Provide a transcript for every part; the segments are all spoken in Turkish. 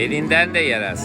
Elinden de yer.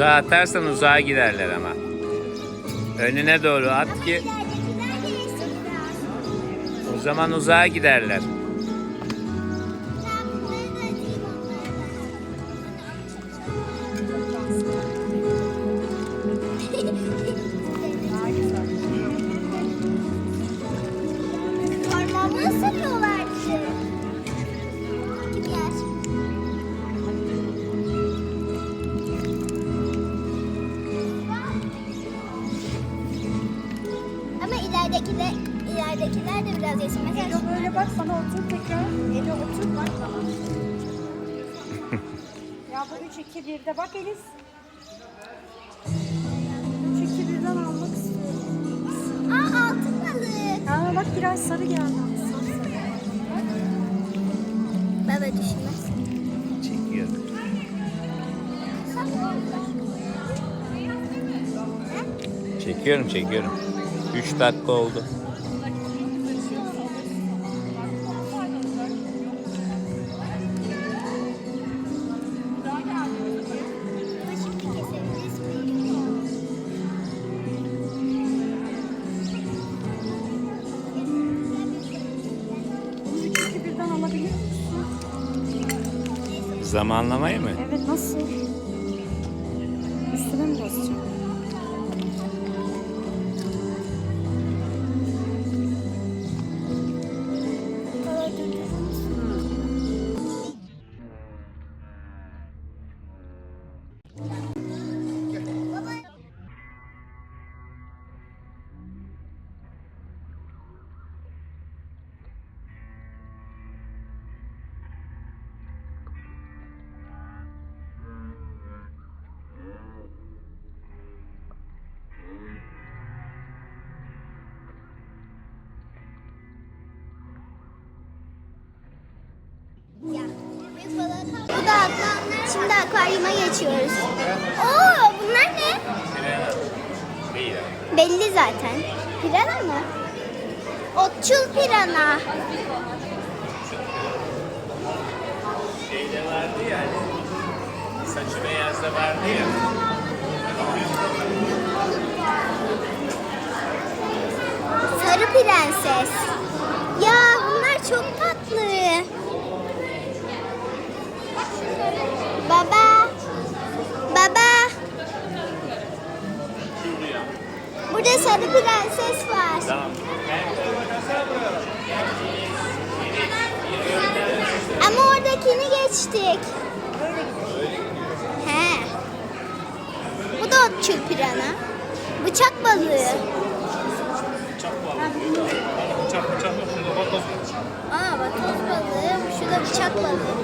Uzağa atarsan uzağa giderler ama. Önüne doğru at ki o zaman uzağa giderler. Bak bana otur tekrar. Elo otur bak bana. ya bu 3 2 1'de bak Elis. 3 2 1'den almak istiyorum. Aa altın balık. Aa bak biraz sarı geldi. Baba düşmez. Çekiyor. Çekiyorum çekiyorum. 3 dakika oldu. Zamanlamayı mı? Evet nasıl? Akvaryuma geçiyoruz. Oo, bunlar ne? Belli zaten. Pirana mı? Otçul pirana. Şeyde vardı ya. Saçı beyaz da vardı ya. Sarı prenses. Ya bunlar çok tatlı. Baba. Burada sarı prenses var. Tamam. Ama oradakini geçtik. He. Bu da otçul pirana. Bıçak balığı. Aa vatoz balığı. Şu da bıçak balığı.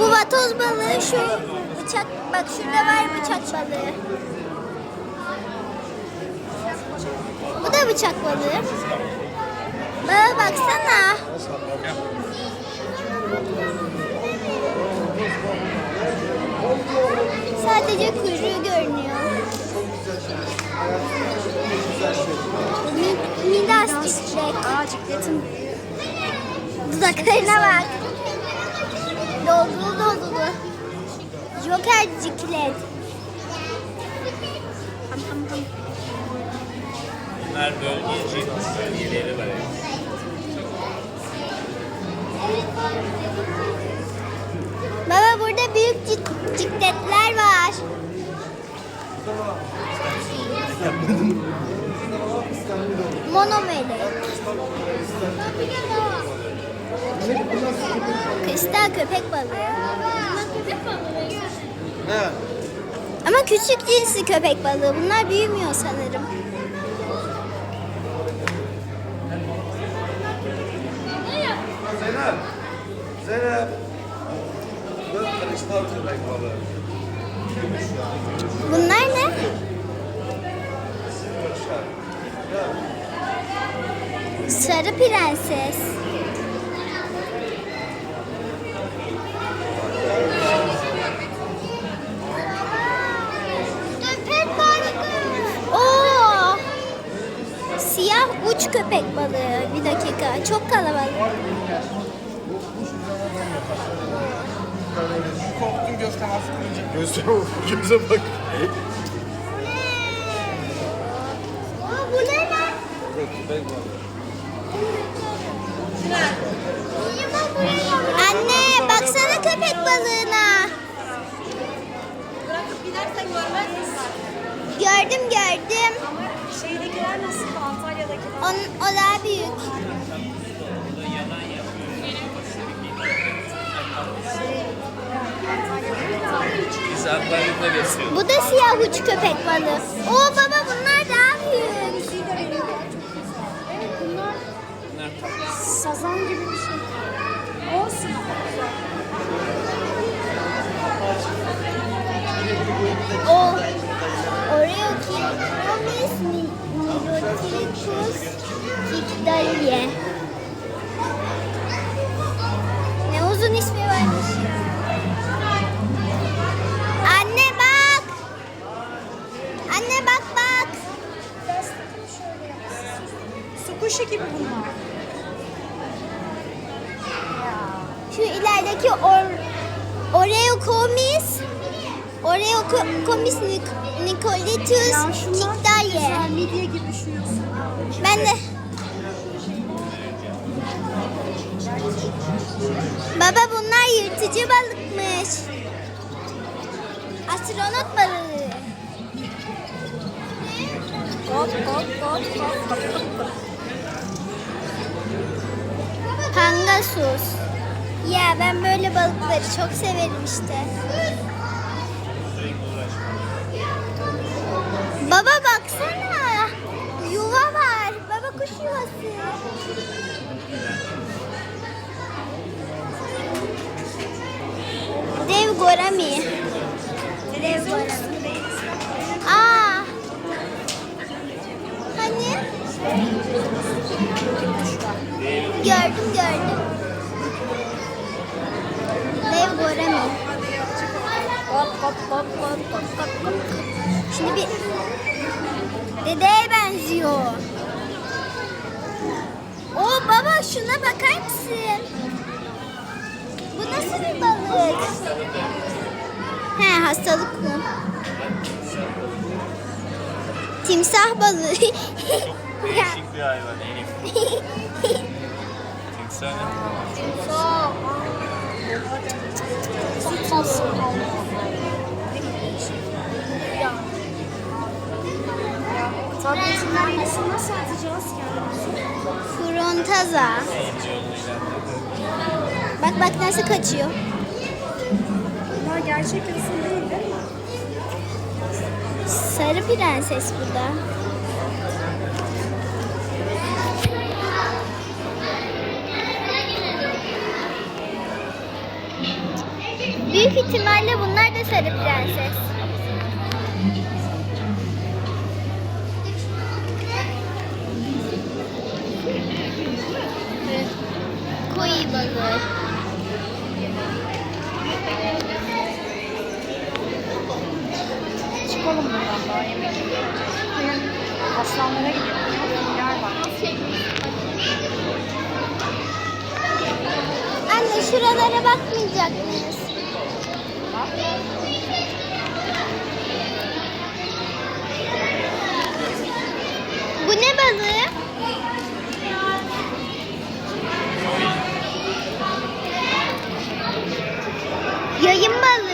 Bu vatoz balığı şu bıçak. Bak şurada var bıçak balığı. Bu da bıçak balığı. Baba baksana. Sadece kuyruğu görünüyor. Mi- Midas ciklek. Aa cikletin. Dudaklarına bak. Dolgulu dolgulu. Joker ciklet. Bunlar bölgeci, bölgeleri var. Baba burada büyük cik- cikletler var. Monomelek. Kristal köpek balığı. Ne? Ama küçük cinsi köpek balığı. Bunlar büyümüyor sanırım. Zeynep. Zeynep. Dört kristal köpek balığı. Bunlar ne? Sarı prenses. Oo! Siyah uç köpek balığı. Bir dakika. Çok kalabalık. Korktum göster hafif kırınca. Göze, göze bak. Aa, bu ne lan? Köpek balığı. Anne baksana köpek balığına. Bırakıp gidersen görmez misin? Gördüm gördüm. Şeydekiler nasıl? Antalya'dakiler. On, o daha büyük. Bu da siyah uç köpek balığı. Oo baba bunlar daha büyük. Bunlar. Sazan gibi bir şey. Şu ilerideki or, Oreo Komis Oreo ko- Komis Nik- Kikdalie. güzel midye gibi şu yosun. Ben de Baba bunlar yırtıcı balıkmış. Astronot balığı. Hop hop hop hop hop. Pangasus. Ya ben böyle balıkları çok severim işte. Baba baksana. Yuva var. Baba kuş yuvası. Dev gorami. Dev gorami. Aa. Hani? Gördüm. Şuna bakar mısın? Bu nasıl bir balık? He hastalık mı? Timsah balığı. Değişik bir hayvan Elif. Timsah ne? Tutmasın. Ya. Tabletin nasıl atacağız kendimizi? Frontaza. Bak bak nasıl kaçıyor. Bunlar gerçek yosun değil değil mi? Sarı prenses burada. Büyük ihtimalle bunlar da sarı prenses. Balığı. Çıkalım buradan daha yemek yiyelim. Aslanlara gidelim. Yer var. Anne şuralara bakmayacak mıyız? Bu ne balığı? Yayın balığı.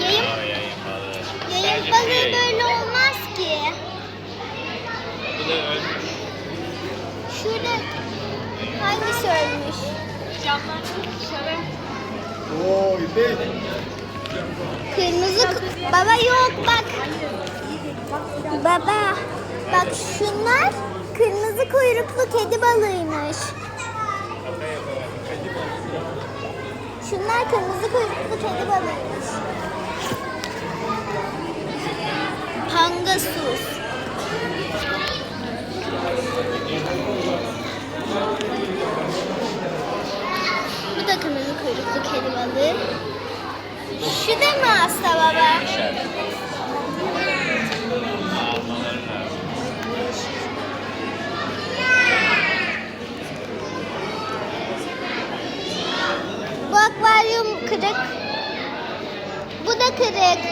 Yayın, Yayın balığı. yayın Sadece balığı bir yayın. böyle olmaz ki. Bu da ölmüş Şurada hangisi ölmüş? Camlar şöyle. Oo İpek. Kırmızı ku- baba yok bak. Baba bak şunlar kırmızı kuyruklu kedi balığıymış. Şunlar kırmızı kuyruklu kedi balığıymış. Pangasus. Bu da kırmızı kuyruklu kedi balığı. Şu da mı hasta baba? Bu akvaryum kırık. Bu da kırık.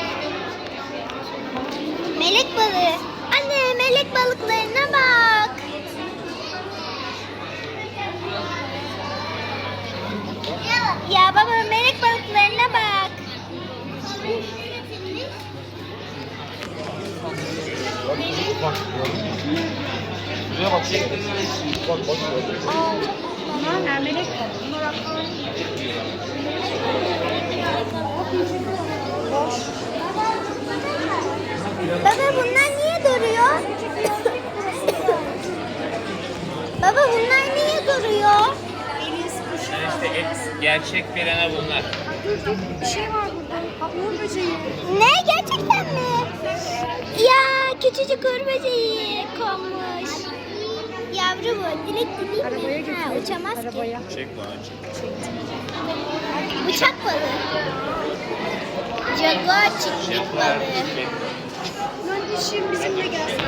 Melek balığı. Anne melek balıklarına bak. Ya baba melek balıklarına bak. Bak. Şuraya bak. Bak bak. Bunlar. Bunlar akvaryum. Baba bunlar niye duruyor? Baba bunlar niye duruyor? İşte et, gerçek pirana bunlar. Dur dur bir şey var burada. Bak uğur böceği. Ne gerçekten mi? Ya küçücük uğur böceği konmuş. Yavru bu. Dilek dileyim mi? Arabaya Ha, uçamaz ki. Arabaya. Çek bana çek. Bıçak balığı. Jaguar çiftlik balığı. Kardeşim bizimle gelsin.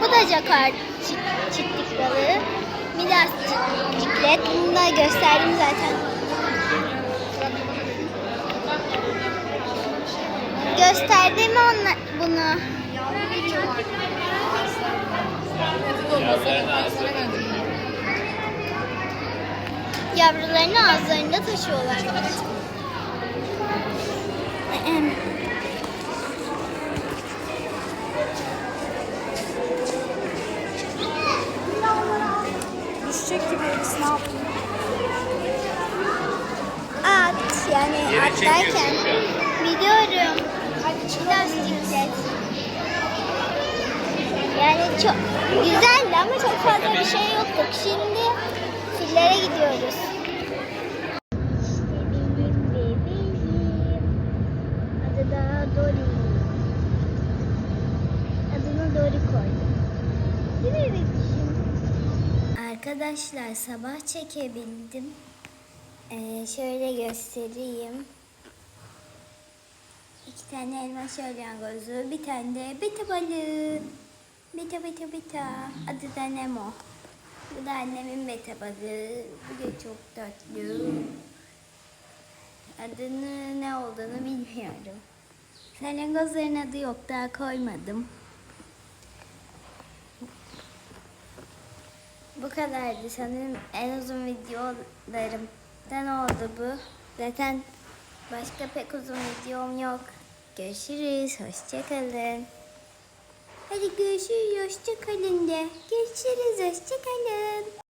Bu da jakar çi- çiftlik balığı. Midas çiftliklet. Bunu da gösterdim zaten. Gösterdim ona, bunu. Yavrularını ağızlarında taşıyorlar. Düşecek gibi Elis ne yapayım? At yani Yere şu an. biliyorum. Yani çok güzeldi ama çok fazla bir şey yoktu. Şimdi fillere gidiyoruz. Adı da Dori. Adını Dori koydum. Mi bebişim? Arkadaşlar sabah çekebildim. Ee, şöyle göstereyim. İki tane elma şölyen gözü, bir tane de beta balığı. Beta beta beta. Adı da Nemo. Bu da annemin beta balığı. Bu da çok tatlı. Adını ne olduğunu bilmiyorum. Salyangozların adı yok daha koymadım. Bu kadardı sanırım en uzun videolarımdan oldu bu. Zaten başka pek uzun videom yok. Görüşürüz. Hoşçakalın. Hadi görüşürüz. Hoşçakalın de. Görüşürüz. Hoşçakalın.